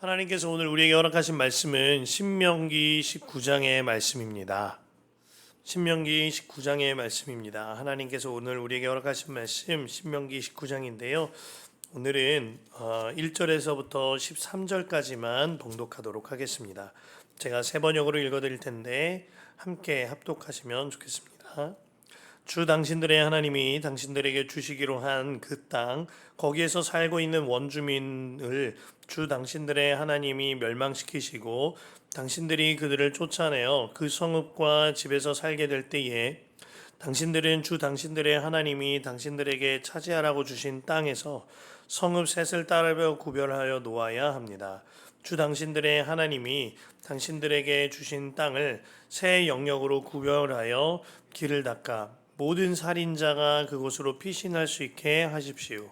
하나님께서 오늘 우리에게 허락하신 말씀은 신명기 19장의 말씀입니다. 신명기 19장의 말씀입니다. 하나님께서 오늘 우리에게 허락하신 말씀 신명기 19장인데요. 오늘은 1절에서부터 13절까지만 봉독하도록 하겠습니다. 제가 세 번역으로 읽어드릴 텐데 함께 합독하시면 좋겠습니다. 주 당신들의 하나님이 당신들에게 주시기로 한 그 땅 거기에서 살고 있는 원주민을 주 당신들의 하나님이 멸망시키시고 당신들이 그들을 쫓아내어 그 성읍과 집에서 살게 될 때에 당신들은 주 당신들의 하나님이 당신들에게 차지하라고 주신 땅에서 성읍 셋을 따르며 구별하여 놓아야 합니다. 주 당신들의 하나님이 당신들에게 주신 땅을 새 영역으로 구별하여 길을 닦아 모든 살인자가 그곳으로 피신할 수 있게 하십시오.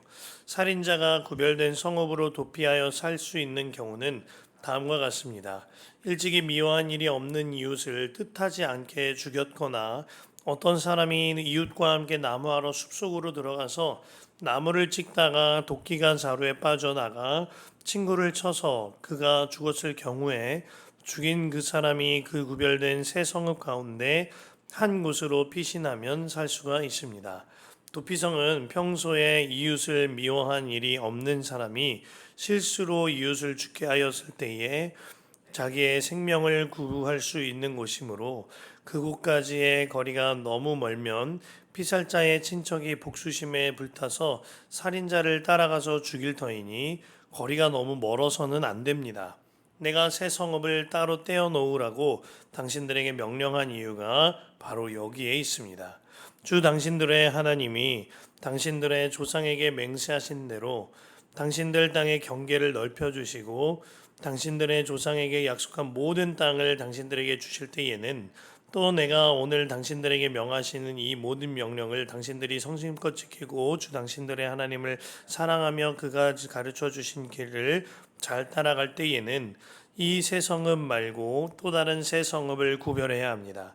살인자가 구별된 성읍으로 도피하여 살 수 있는 경우는 다음과 같습니다. 일찍이 미워한 일이 없는 이웃을 뜻하지 않게 죽였거나 어떤 사람이 이웃과 함께 나무하러 숲속으로 들어가서 나무를 찍다가 도끼가 자루에 빠져나가 친구를 쳐서 그가 죽었을 경우에 죽인 그 사람이 그 구별된 새 성읍 가운데 한 곳으로 피신하면 살 수가 있습니다. 도피성은 평소에 이웃을 미워한 일이 없는 사람이 실수로 이웃을 죽게 하였을 때에 자기의 생명을 구할 수 있는 곳이므로 그곳까지의 거리가 너무 멀면 피살자의 친척이 복수심에 불타서 살인자를 따라가서 죽일 터이니 거리가 너무 멀어서는 안 됩니다. 내가 새 성읍을 따로 떼어 놓으라고 당신들에게 명령한 이유가 바로 여기에 있습니다. 주 당신들의 하나님이 당신들의 조상에게 맹세하신 대로 당신들 땅의 경계를 넓혀 주시고 당신들의 조상에게 약속한 모든 땅을 당신들에게 주실 때에는 또 내가 오늘 당신들에게 명하시는 이 모든 명령을 당신들이 성심껏 지키고 주 당신들의 하나님을 사랑하며 그가 가르쳐 주신 길을 잘 따라갈 때에는 이새 성읍 말고 또 다른 새 성읍을 구별해야 합니다.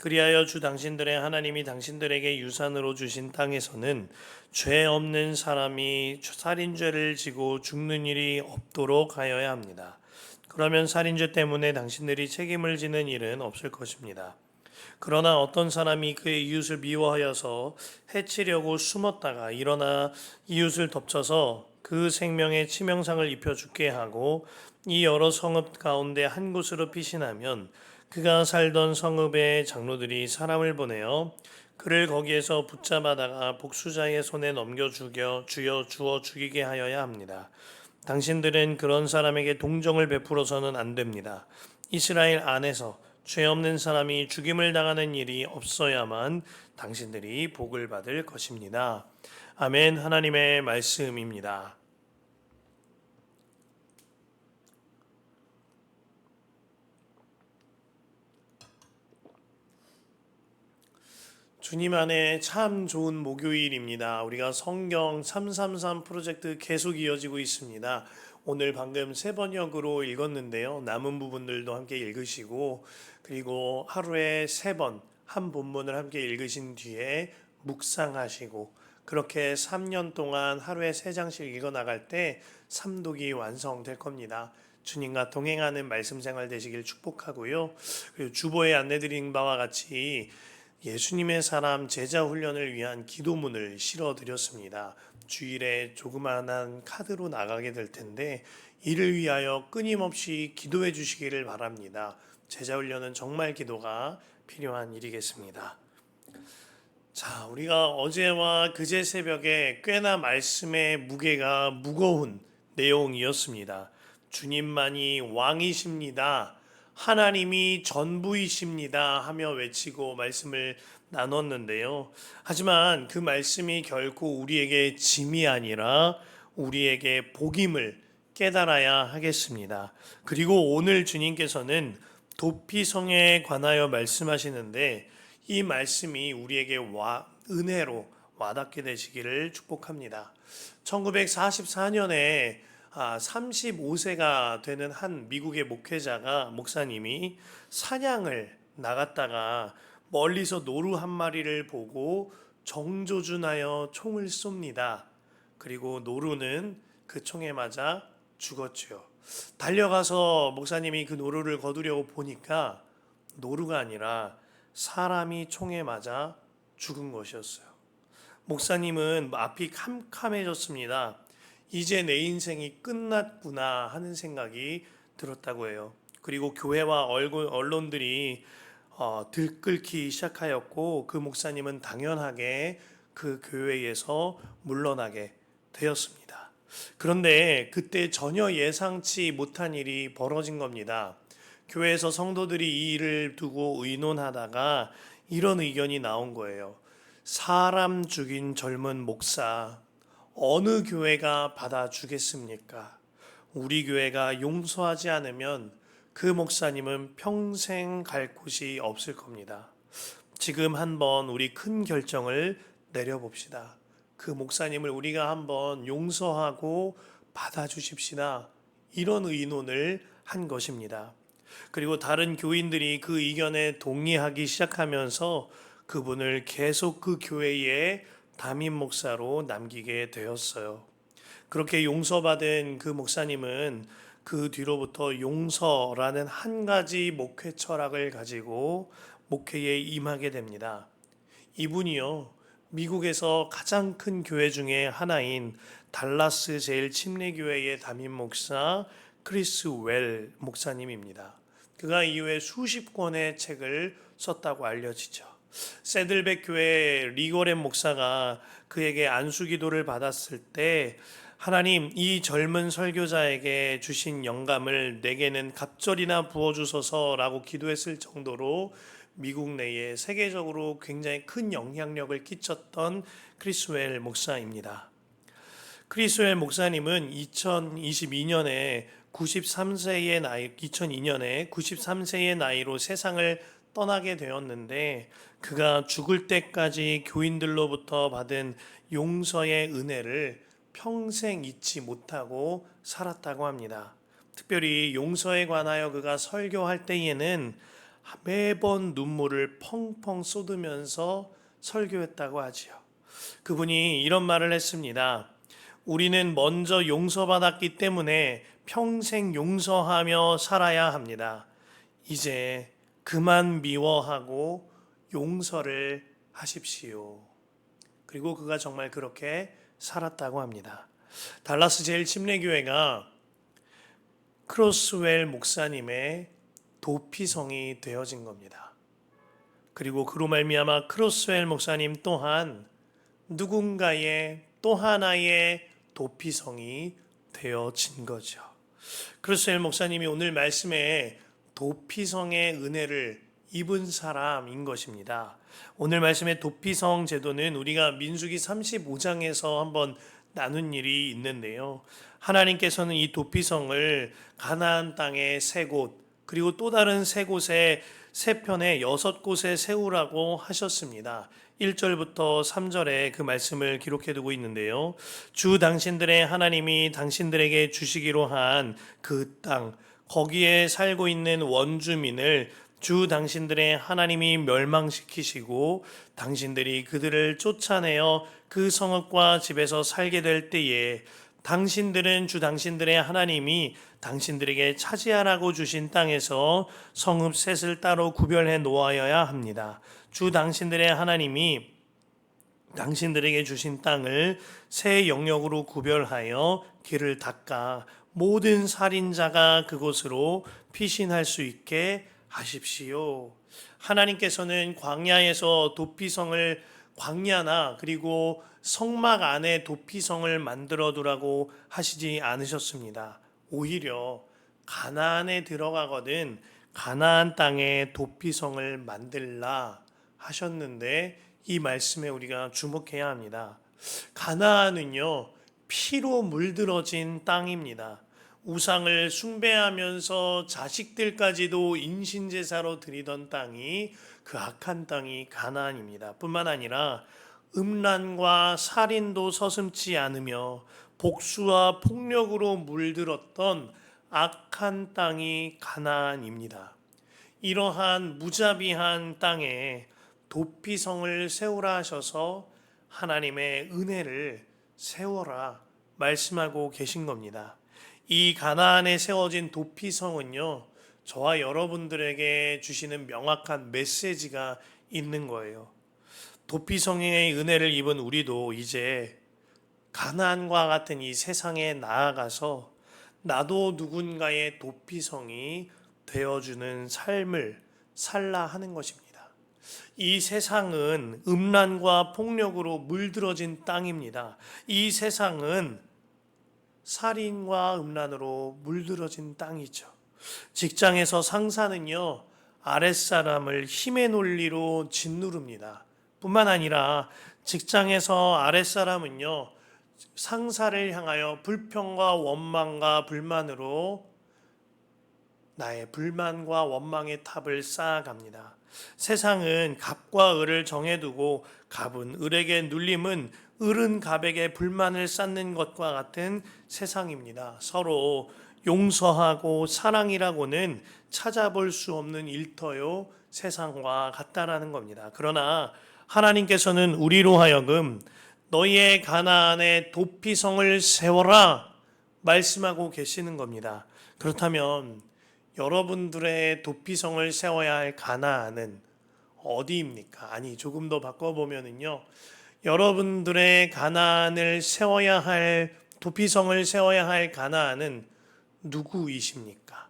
그리하여 주 당신들의 하나님이 당신들에게 유산으로 주신 땅에서는 죄 없는 사람이 살인죄를 지고 죽는 일이 없도록 하여야 합니다. 그러면 살인죄 때문에 당신들이 책임을 지는 일은 없을 것입니다. 그러나 어떤 사람이 그의 이웃을 미워하여서 해치려고 숨었다가 일어나 이웃을 덮쳐서 그 생명에 치명상을 입혀 죽게 하고 이 여러 성읍 가운데 한 곳으로 피신하면 그가 살던 성읍의 장로들이 사람을 보내어 그를 거기에서 붙잡아다가 복수자의 손에 넘겨 죽여 주여 주어 죽이게 하여야 합니다. 당신들은 그런 사람에게 동정을 베풀어서는 안 됩니다. 이스라엘 안에서 죄 없는 사람이 죽임을 당하는 일이 없어야만 당신들이 복을 받을 것입니다. 아멘. 하나님의 말씀입니다. 주님 안에 참 좋은 목요일입니다. 우리가 성경 333 프로젝트 계속 이어지고 있습니다. 오늘 방금 세 번역으로 읽었는데요. 남은 부분들도 함께 읽으시고 그리고 하루에 세 번 한 본문을 함께 읽으신 뒤에 묵상하시고 그렇게 3년 동안 하루에 세 장씩 읽어 나갈 때 삼독이 완성될 겁니다. 주님과 동행하는 말씀 생활 되시길 축복하고요. 그리고 주보에 안내 드린 바와 같이 예수님의 사람 제자 훈련을 위한 기도문을 실어 드렸습니다. 주일에 조그마한 카드로 나가게 될 텐데 이를 위하여 끊임없이 기도해 주시기를 바랍니다. 제자 훈련은 정말 기도가 필요한 일이겠습니다. 자, 우리가 어제와 그제 새벽에 꽤나 말씀의 무게가 무거운 내용이었습니다. 주님만이 왕이십니다. 하나님이 전부이십니다 하며 외치고 말씀을 나눴는데요. 하지만 그 말씀이 결코 우리에게 짐이 아니라 우리에게 복임을 깨달아야 하겠습니다. 그리고 오늘 주님께서는 도피성에 관하여 말씀하시는데 이 말씀이 우리에게 와, 은혜로 와닿게 되시기를 축복합니다. 1944년에 아, 35세가 되는 한 미국의 목회자가 목사님이 사냥을 나갔다가 멀리서 노루 한 마리를 보고 정조준하여 총을 쏩니다. 그리고 노루는 그 총에 맞아 죽었죠. 달려가서 목사님이 그 노루를 거두려고 보니까 노루가 아니라 사람이 총에 맞아 죽은 것이었어요. 목사님은 앞이 캄캄해졌습니다. 이제 내 인생이 끝났구나 하는 생각이 들었다고 해요. 그리고 교회와 언론들이 어, 들끓기 시작하였고 그 목사님은 당연하게 그 교회에서 물러나게 되었습니다. 그런데 그때 전혀 예상치 못한 일이 벌어진 겁니다. 교회에서 성도들이 이 일을 두고 의논하다가 이런 의견이 나온 거예요. 사람 죽인 젊은 목사 어느 교회가 받아주겠습니까? 우리 교회가 용서하지 않으면 그 목사님은 평생 갈 곳이 없을 겁니다. 지금 한번 우리 큰 결정을 내려봅시다. 그 목사님을 우리가 한번 용서하고 받아주십시다. 이런 의논을 한 것입니다. 그리고 다른 교인들이 그 의견에 동의하기 시작하면서 그분을 계속 그 교회의 담임 목사로 남기게 되었어요. 그렇게 용서받은 그 목사님은 그 뒤로부터 용서라는 한 가지 목회 철학을 가지고 목회에 임하게 됩니다. 이분이요, 미국에서 가장 큰 교회 중에 하나인 달라스 제일 침례교회의 담임 목사 크리스 웰 목사님입니다. 그가 이후에 수십 권의 책을 썼다고 알려지죠. 세들백 교회 리거렌 목사가 그에게 안수 기도를 받았을 때 하나님 이 젊은 설교자에게 주신 영감을 내게는 갑절이나 부어 주소서라고 기도했을 정도로 미국 내에 세계적으로 굉장히 큰 영향력을 끼쳤던 크리스웰 목사입니다. 크리스웰 목사님은 2022년에 93세의 나이 2002년에 93세의 나이로 세상을 떠나게 되었는데 그가 죽을 때까지 교인들로부터 받은 용서의 은혜를 평생 잊지 못하고 살았다고 합니다. 특별히 용서에 관하여 그가 설교할 때에는 매번 눈물을 펑펑 쏟으면서 설교했다고 하지요. 그분이 이런 말을 했습니다. 우리는 먼저 용서받았기 때문에 평생 용서하며 살아야 합니다. 이제 그만 미워하고 용서를 하십시오. 그리고 그가 정말 그렇게 살았다고 합니다. 달라스 제일 침례교회가 크로스웰 목사님의 도피성이 되어진 겁니다. 그리고 그로 말미암아 크로스웰 목사님 또한 누군가의 또 하나의 도피성이 되어진 거죠. 크로스웰 목사님이 오늘 말씀에 도피성의 은혜를 입은 사람인 것입니다. 오늘 말씀의 도피성 제도는 우리가 민수기 35장에서 한번 나눈 일이 있는데요. 하나님께서는 이 도피성을 가나안 땅의 세 곳, 그리고 또 다른 세 곳에 세 편에 여섯 곳에 세우라고 하셨습니다. 1절부터 3절에 그 말씀을 기록해 두고 있는데요. 주 당신들의 하나님이 당신들에게 주시기로 한 그 땅, 거기에 살고 있는 원주민을 주 당신들의 하나님이 멸망시키시고 당신들이 그들을 쫓아내어 그 성읍과 집에서 살게 될 때에 당신들은 주 당신들의 하나님이 당신들에게 차지하라고 주신 땅에서 성읍 셋을 따로 구별해 놓아야 합니다. 주 당신들의 하나님이 당신들에게 주신 땅을 새 영역으로 구별하여 길을 닦아 모든 살인자가 그곳으로 피신할 수 있게 하십시오. 하나님께서는 광야에서 도피성을 광야나 그리고 성막 안에 도피성을 만들어 두라고 하시지 않으셨습니다. 오히려 가나안에 들어가거든 가나안 땅에 도피성을 만들라 하셨는데 이 말씀에 우리가 주목해야 합니다. 가나안은요 피로 물들어진 땅입니다. 우상을 숭배하면서 자식들까지도 인신제사로 드리던 땅이 그 악한 땅이 가나안입니다. 뿐만 아니라 음란과 살인도 서슴지 않으며 복수와 폭력으로 물들었던 악한 땅이 가나안입니다. 이러한 무자비한 땅에 도피성을 세우라 하셔서 하나님의 은혜를 세워라 말씀하고 계신 겁니다. 이 가나안에 세워진 도피성은요. 저와 여러분들에게 주시는 명확한 메시지가 있는 거예요. 도피성의 은혜를 입은 우리도 이제 가나안과 같은 이 세상에 나아가서 나도 누군가의 도피성이 되어주는 삶을 살라 하는 것입니다. 이 세상은 음란과 폭력으로 물들어진 땅입니다. 이 세상은 살인과 음란으로 물들어진 땅이죠. 직장에서 상사는요, 아랫사람을 힘의 논리로 짓누릅니다. 뿐만 아니라 직장에서 아랫사람은요, 상사를 향하여 불평과 원망과 불만으로 나의 불만과 원망의 탑을 쌓아갑니다. 세상은 갑과 을을 정해두고 갑은 을에게 눌림은 을은 갑에게 불만을 쌓는 것과 같은 세상입니다. 서로 용서하고 사랑이라고는 찾아볼 수 없는 일터요 세상과 같다라는 겁니다. 그러나 하나님께서는 우리로 하여금 너희의 가나안에 도피성을 세워라 말씀하고 계시는 겁니다. 그렇다면 여러분들의 도피성을 세워야 할 가나안은 어디입니까? 아니 조금 더 바꿔 보면은요. 여러분들의 가나안을 세워야 할 도피성을 세워야 할 가나안은 누구이십니까?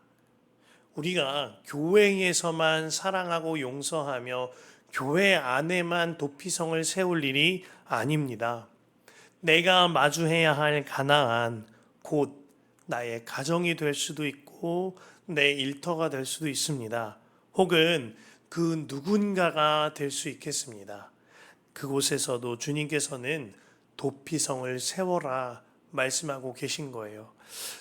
우리가 교회에서만 사랑하고 용서하며 교회 안에만 도피성을 세울 일이 아닙니다. 내가 마주해야 할 가나안 곧 나의 가정이 될 수도 있고 내 일터가 될 수도 있습니다. 혹은 그 누군가가 될 수 있겠습니다. 그곳에서도 주님께서는 도피성을 세워라 말씀하고 계신 거예요.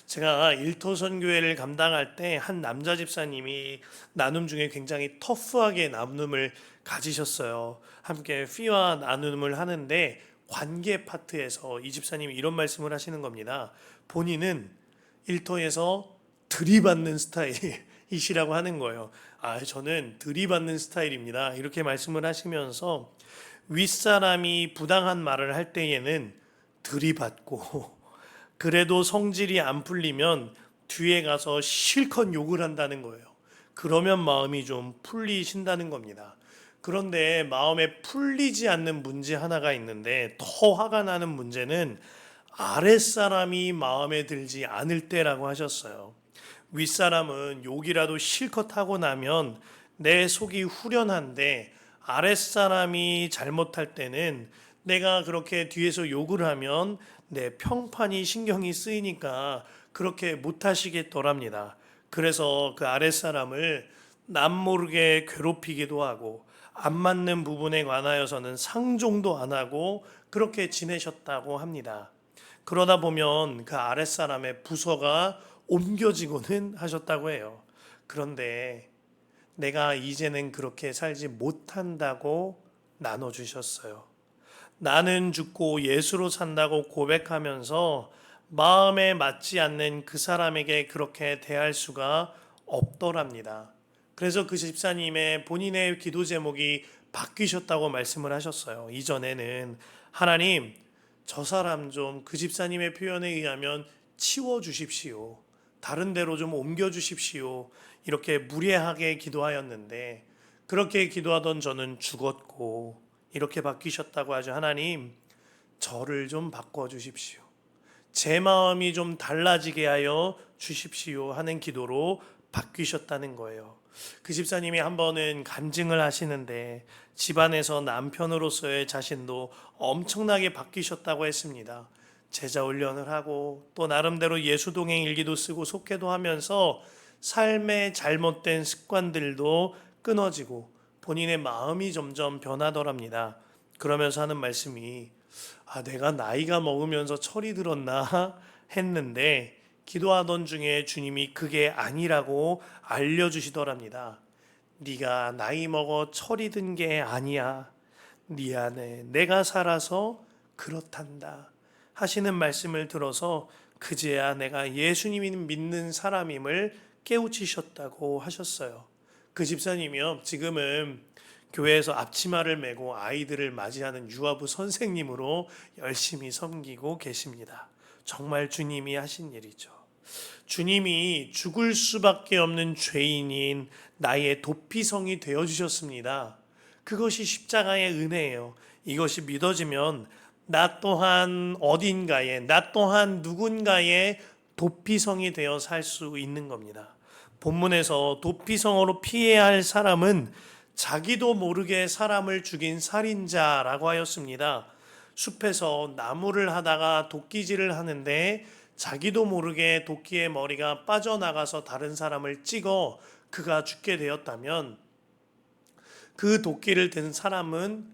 제가 일터선 교회를 감당할 때 한 남자 집사님이 나눔 중에 굉장히 터프하게 나눔을 가지셨어요. 함께 피와 나눔을 하는데 관계 파트에서 이 집사님이 이런 말씀을 하시는 겁니다. 본인은 일터에서 들이받는 스타일이시라고 하는 거예요. 아, 저는 들이받는 스타일입니다. 이렇게 말씀을 하시면서 윗사람이 부당한 말을 할 때에는 들이받고 그래도 성질이 안 풀리면 뒤에 가서 실컷 욕을 한다는 거예요. 그러면 마음이 좀 풀리신다는 겁니다. 그런데 마음에 풀리지 않는 문제 하나가 있는데 더 화가 나는 문제는 아랫사람이 마음에 들지 않을 때라고 하셨어요. 윗사람은 욕이라도 실컷 하고 나면 내 속이 후련한데 아랫사람이 잘못할 때는 내가 그렇게 뒤에서 욕을 하면 내 평판이 신경이 쓰이니까 그렇게 못하시겠더랍니다. 그래서 그 아랫사람을 남 모르게 괴롭히기도 하고 안 맞는 부분에 관하여서는 상종도 안 하고 그렇게 지내셨다고 합니다. 그러다 보면 그 아랫사람의 부서가 옮겨지고는 하셨다고 해요. 그런데 내가 이제는 그렇게 살지 못한다고 나눠주셨어요. 나는 죽고 예수로 산다고 고백하면서 마음에 맞지 않는 그 사람에게 그렇게 대할 수가 없더랍니다. 그래서 그 집사님의 본인의 기도 제목이 바뀌셨다고 말씀을 하셨어요. 이전에는 하나님, 저 사람 좀 그 집사님의 표현에 의하면 치워 주십시오. 다른 데로 좀 옮겨 주십시오. 이렇게 무례하게 기도하였는데 그렇게 기도하던 저는 죽었고 이렇게 바뀌셨다고 하죠. 하나님, 저를 좀 바꿔 주십시오. 제 마음이 좀 달라지게 하여 주십시오 하는 기도로 바뀌셨다는 거예요. 그 집사님이 한 번은 간증을 하시는데 집안에서 남편으로서의 자신도 엄청나게 바뀌셨다고 했습니다. 제자 훈련을 하고 또 나름대로 예수 동행 일기도 쓰고 속회도 하면서 삶의 잘못된 습관들도 끊어지고 본인의 마음이 점점 변하더랍니다. 그러면서 하는 말씀이 아 내가 나이가 먹으면서 철이 들었나 했는데 기도하던 중에 주님이 그게 아니라고 알려주시더랍니다. 네가 나이 먹어 철이 든 게 아니야. 네 안에 내가 살아서 그렇단다. 하시는 말씀을 들어서 그제야 내가 예수님이 믿는 사람임을 깨우치셨다고 하셨어요. 그 집사님이요. 지금은 교회에서 앞치마를 메고 아이들을 맞이하는 유아부 선생님으로 열심히 섬기고 계십니다. 정말 주님이 하신 일이죠. 주님이 죽을 수밖에 없는 죄인인 나의 도피성이 되어 주셨습니다. 그것이 십자가의 은혜예요. 이것이 믿어지면 나 또한 어딘가에 나 또한 누군가의 도피성이 되어 살 수 있는 겁니다. 본문에서 도피성으로 피해야 할 사람은 자기도 모르게 사람을 죽인 살인자라고 하였습니다. 숲에서 나무를 하다가 도끼질을 하는데 자기도 모르게 도끼의 머리가 빠져나가서 다른 사람을 찍어 그가 죽게 되었다면 그 도끼를 든 사람은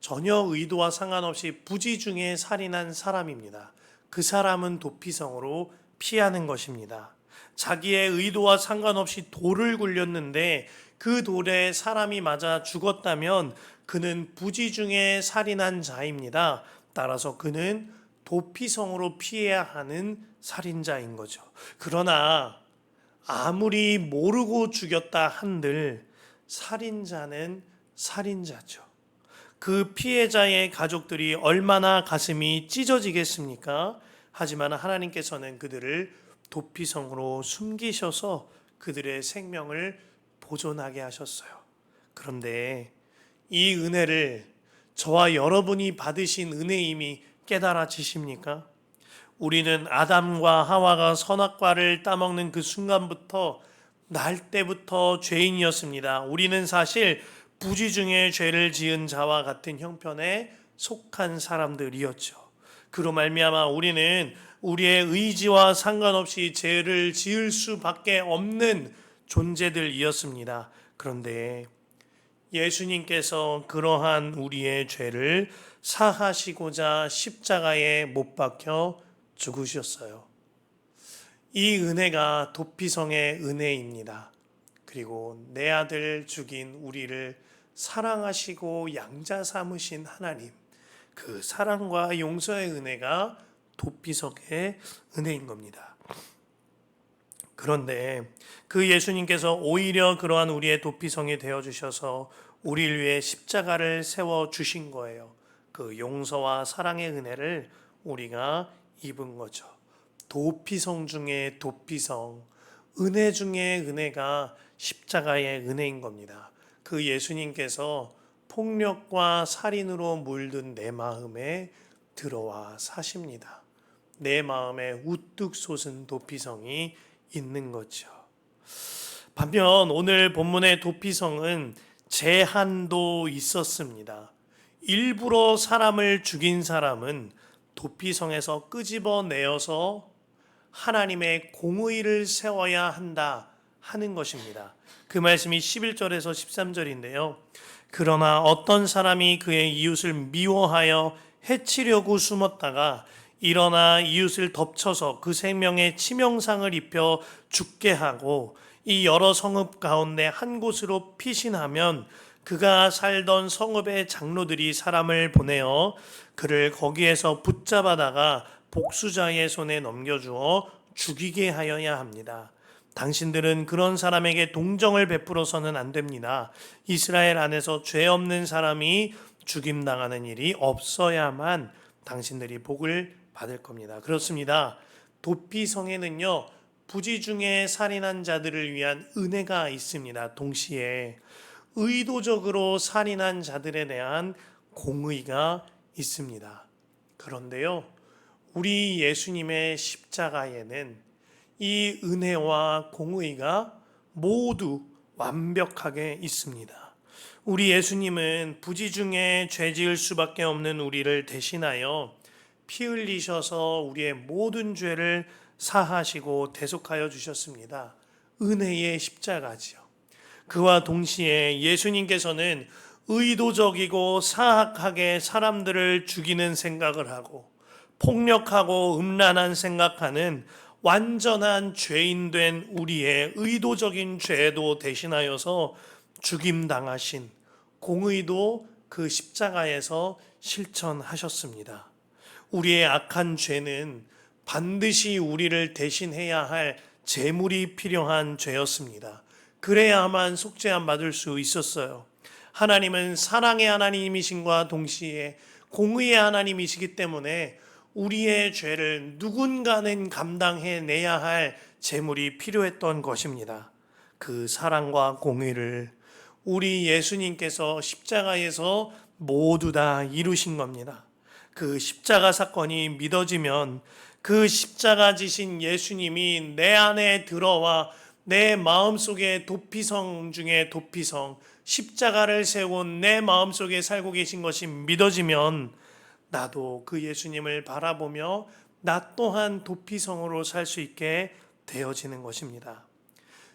전혀 의도와 상관없이 부지 중에 살인한 사람입니다. 그 사람은 도피성으로 피하는 것입니다. 자기의 의도와 상관없이 돌을 굴렸는데 그 돌에 사람이 맞아 죽었다면 그는 부지 중에 살인한 자입니다. 따라서 그는 도피성으로 피해야 하는 살인자인 거죠. 그러나 아무리 모르고 죽였다 한들 살인자는 살인자죠. 그 피해자의 가족들이 얼마나 가슴이 찢어지겠습니까? 하지만 하나님께서는 그들을 도피성으로 숨기셔서 그들의 생명을 보존하게 하셨어요. 그런데 이 은혜를 저와 여러분이 받으신 은혜임이 깨달아지십니까? 우리는 아담과 하와가 선악과를 따먹는 그 순간부터 날 때부터 죄인이었습니다. 우리는 사실 부지 중에 죄를 지은 자와 같은 형편에 속한 사람들이었죠. 그로 말미암아 우리는 우리의 의지와 상관없이 죄를 지을 수밖에 없는 존재들이었습니다. 그런데 예수님께서 그러한 우리의 죄를 사하시고자 십자가에 못 박혀 죽으셨어요. 이 은혜가 도피성의 은혜입니다. 그리고 내 아들 죽인 우리를 사랑하시고 양자 삼으신 하나님, 그 사랑과 용서의 은혜가 도피성의 은혜인 겁니다. 그런데 그 예수님께서 오히려 그러한 우리의 도피성이 되어 주셔서 우리를 위해 십자가를 세워 주신 거예요. 그 용서와 사랑의 은혜를 우리가 입은 거죠. 도피성 중에 도피성, 은혜 중에 은혜가 십자가의 은혜인 겁니다. 그 예수님께서 폭력과 살인으로 물든 내 마음에 들어와 사십니다. 내 마음에 우뚝 솟은 도피성이 있는 거죠. 반면 오늘 본문의 도피성은 제한도 있었습니다. 일부러 사람을 죽인 사람은 도피성에서 끄집어내어서 하나님의 공의를 세워야 한다 하는 것입니다. 그 말씀이 11절에서 13절인데요. 그러나 어떤 사람이 그의 이웃을 미워하여 해치려고 숨었다가 일어나 이웃을 덮쳐서 그 생명에 치명상을 입혀 죽게 하고 이 여러 성읍 가운데 한 곳으로 피신하면 그가 살던 성읍의 장로들이 사람을 보내어 그를 거기에서 붙잡아다가 복수자의 손에 넘겨주어 죽이게 하여야 합니다. 당신들은 그런 사람에게 동정을 베풀어서는 안 됩니다. 이스라엘 안에서 죄 없는 사람이 죽임당하는 일이 없어야만 당신들이 복을 받을 겁니다. 그렇습니다. 도피성에는요, 부지 중에 살인한 자들을 위한 은혜가 있습니다. 동시에 의도적으로 살인한 자들에 대한 공의가 있습니다. 그런데요, 우리 예수님의 십자가에는 이 은혜와 공의가 모두 완벽하게 있습니다. 우리 예수님은 부지 중에 죄 지을 수밖에 없는 우리를 대신하여 피 흘리셔서 우리의 모든 죄를 사하시고 대속하여 주셨습니다. 은혜의 십자가지요. 그와 동시에 예수님께서는 의도적이고 사악하게 사람들을 죽이는 생각을 하고 폭력하고 음란한 생각하는 완전한 죄인된 우리의 의도적인 죄도 대신하여서 죽임 당하신 공의도 그 십자가에서 실천하셨습니다. 우리의 악한 죄는 반드시 우리를 대신해야 할 재물이 필요한 죄였습니다. 그래야만 속죄함 받을 수 있었어요. 하나님은 사랑의 하나님이신과 동시에 공의의 하나님이시기 때문에 우리의 죄를 누군가는 감당해 내야 할 재물이 필요했던 것입니다. 그 사랑과 공의를 우리 예수님께서 십자가에서 모두 다 이루신 겁니다. 그 십자가 사건이 믿어지면 그 십자가 지신 예수님이 내 안에 들어와 내 마음속에 도피성 중에 도피성 십자가를 세운 내 마음속에 살고 계신 것이 믿어지면 나도 그 예수님을 바라보며 나 또한 도피성으로 살 수 있게 되어지는 것입니다.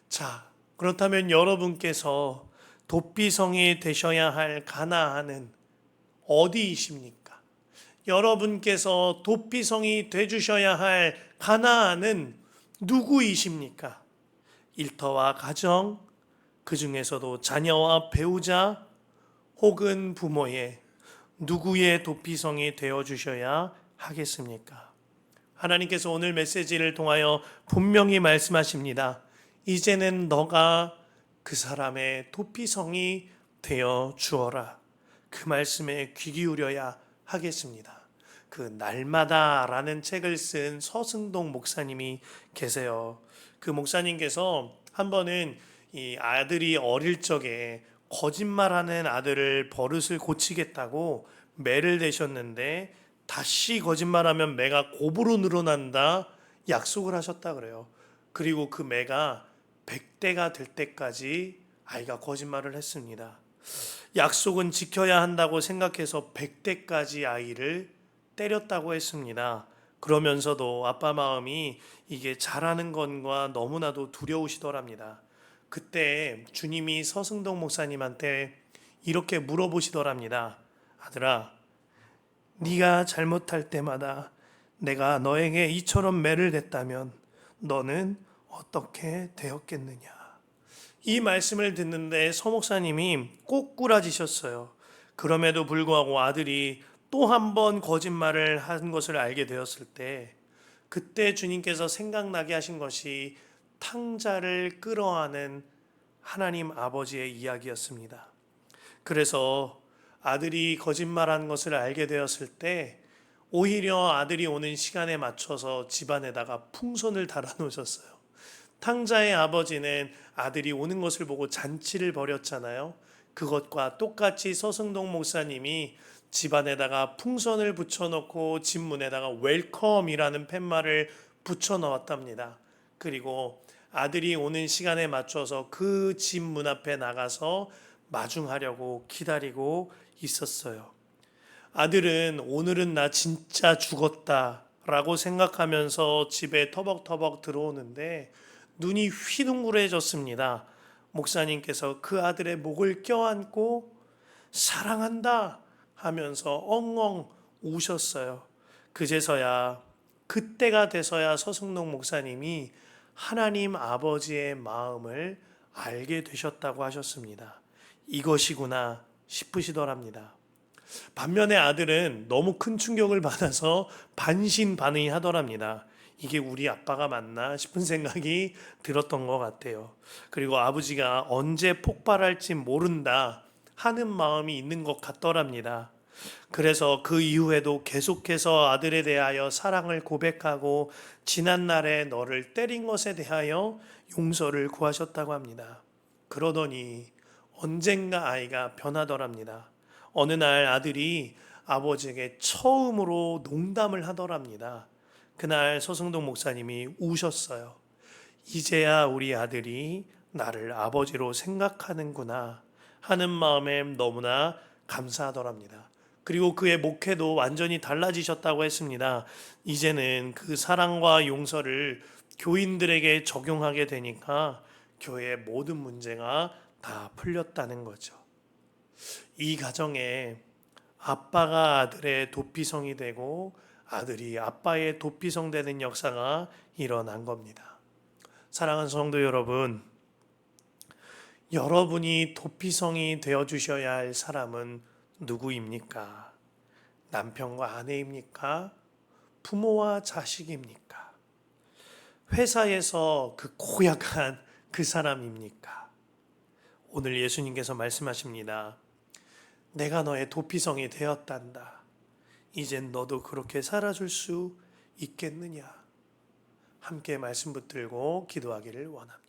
자, 그렇다면 여러분께서 도피성이 되셔야 할 가나안은 어디이십니까? 여러분께서 도피성이 돼 주셔야 할 가나안은 누구이십니까? 일터와 가정, 그 중에서도 자녀와 배우자 혹은 부모의 누구의 도피성이 되어 주셔야 하겠습니까? 하나님께서 오늘 메시지를 통하여 분명히 말씀하십니다. 이제는 너가 그 사람의 도피성이 되어 주어라. 그 말씀에 귀 기울여야 하겠습니다. 그 날마다라는 책을 쓴 서승동 목사님이 계세요. 그 목사님께서 한 번은 이 아들이 어릴 적에 거짓말하는 아들을 버릇을 고치겠다고 매를 대셨는데 다시 거짓말하면 매가 곱으로 늘어난다 약속을 하셨다 그래요. 그리고 그 매가 100대가 될 때까지 아이가 거짓말을 했습니다. 약속은 지켜야 한다고 생각해서 100대까지 아이를 때렸다고 했습니다. 그러면서도 아빠 마음이 이게 잘하는 건과 너무나도 두려우시더랍니다. 그때 주님이 서승동 목사님한테 이렇게 물어보시더랍니다. 아들아, 네가 잘못할 때마다 내가 너에게 이처럼 매를 댔다면 너는 어떻게 되었겠느냐? 이 말씀을 듣는데 서 목사님이 꼬꾸라지셨어요. 그럼에도 불구하고 아들이 또 한 번 거짓말을 한 것을 알게 되었을 때 그때 주님께서 생각나게 하신 것이 탕자를 끌어안은 하나님 아버지의 이야기였습니다. 그래서 아들이 거짓말한 것을 알게 되었을 때 오히려 아들이 오는 시간에 맞춰서 집안에다가 풍선을 달아 놓으셨어요. 탕자의 아버지는 아들이 오는 것을 보고 잔치를 벌였잖아요. 그것과 똑같이 서승동 목사님이 집안에다가 풍선을 붙여놓고 집 문에다가 웰컴이라는 팻말을 붙여 넣었답니다. 그리고 아들이 오는 시간에 맞춰서 그 집 문 앞에 나가서 마중하려고 기다리고 있었어요. 아들은 오늘은 나 진짜 죽었다 라고 생각하면서 집에 터벅터벅 들어오는데 눈이 휘둥그레졌습니다. 목사님께서 그 아들의 목을 껴안고 사랑한다 하면서 엉엉 우셨어요. 그제서야 그때가 돼서야 서승록 목사님이 하나님 아버지의 마음을 알게 되셨다고 하셨습니다. 이것이구나 싶으시더랍니다. 반면에 아들은 너무 큰 충격을 받아서 반신반의 하더랍니다. 이게 우리 아빠가 맞나 싶은 생각이 들었던 것 같아요. 그리고 아버지가 언제 폭발할지 모른다 하는 마음이 있는 것 같더랍니다. 그래서 그 이후에도 계속해서 아들에 대하여 사랑을 고백하고 지난날에 너를 때린 것에 대하여 용서를 구하셨다고 합니다. 그러더니 언젠가 아이가 변하더랍니다. 어느 날 아들이 아버지에게 처음으로 농담을 하더랍니다. 그날 서승동 목사님이 우셨어요. 이제야 우리 아들이 나를 아버지로 생각하는구나 하는 마음에 너무나 감사하더랍니다. 그리고 그의 목회도 완전히 달라지셨다고 했습니다. 이제는 그 사랑과 용서를 교인들에게 적용하게 되니까 교회의 모든 문제가 다 풀렸다는 거죠. 이 가정에 아빠가 아들의 도피성이 되고 아들이 아빠의 도피성 되는 역사가 일어난 겁니다. 사랑하는 성도 여러분, 여러분이 도피성이 되어 주셔야 할 사람은 누구입니까? 남편과 아내입니까? 부모와 자식입니까? 회사에서 그 고약한 그 사람입니까? 오늘 예수님께서 말씀하십니다. 내가 너의 도피성이 되었단다. 이젠 너도 그렇게 살아줄 수 있겠느냐? 함께 말씀 붙들고 기도하기를 원합니다.